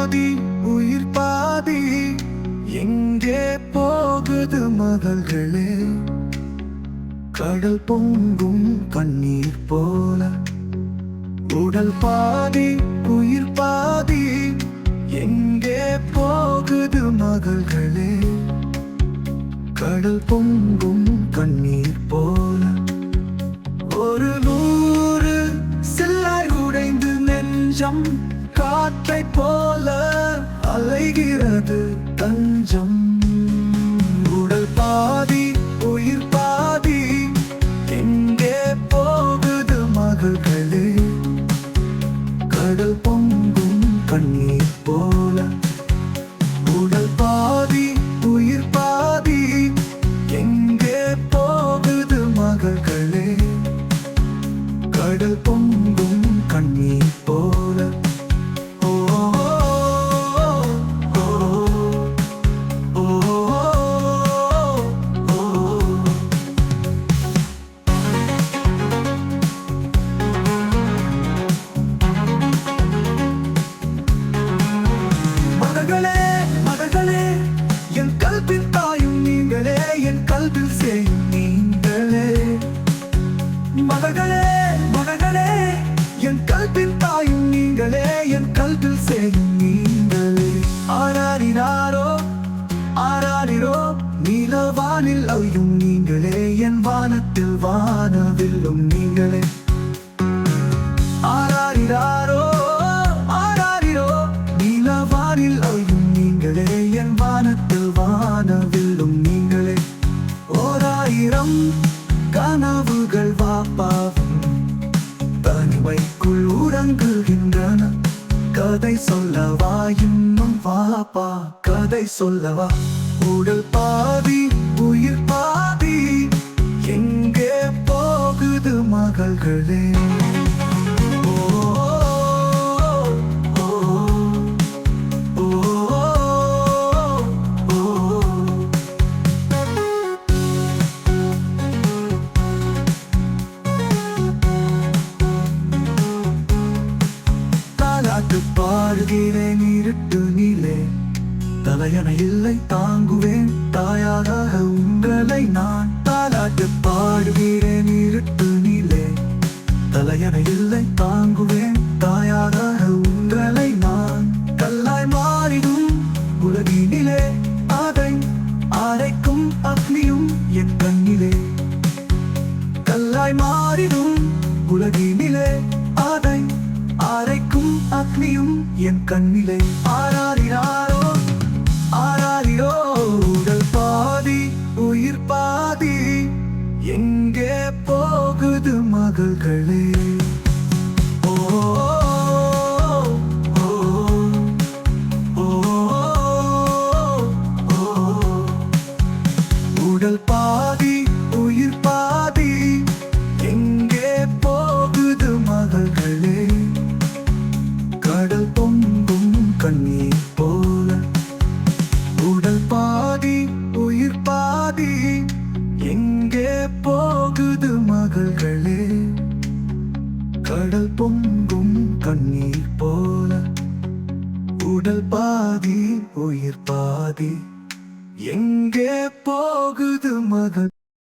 பாதி உயிர் பாதி. எங்கே போகுது மகள்களே? கடல் பொங்கும் கண்ணீர் போல. உடல் பாதி உயிர் பாதி. எங்கே போகுது மகள்களே? கடல் பொங்கும் கண்ணீர் போல. ஒரு நூறு சில்லாய் உடைந்து நெஞ்சம் காற்றை போல அலைகிறது தஞ்சம். உடல் பாதி உயிர் பாதி எங்கே போகுது மகள்களே கடல் பொங்கும் கண்ணீர் போல மகள்களே மகளே என் கல்பின் தாயும் நீங்களே என் கல்பில் செய்யும் நீங்களே. ஆராரினாரோ ஆராரிரோ நீலவானில் அழியும் நீங்களே என் வானத்தில் வானவில்லும் நீங்களே. சொல்லவா இன்னும் வாப்பா கதை சொல்லவா. உடல் பாதி பாடுகிறேன் இருட்டு நீலே. தலையண இல்லை தாங்குவேன் தாயாக உங்களை நான் தாலாட்டு பாடுகிறேன். என் கண்ணிலை ஆரா மகள்களே கடல் பொங்கும் கண்ணீர் போல உடல் பாதி உயிர் பாதி எங்கே போகுது மகள்?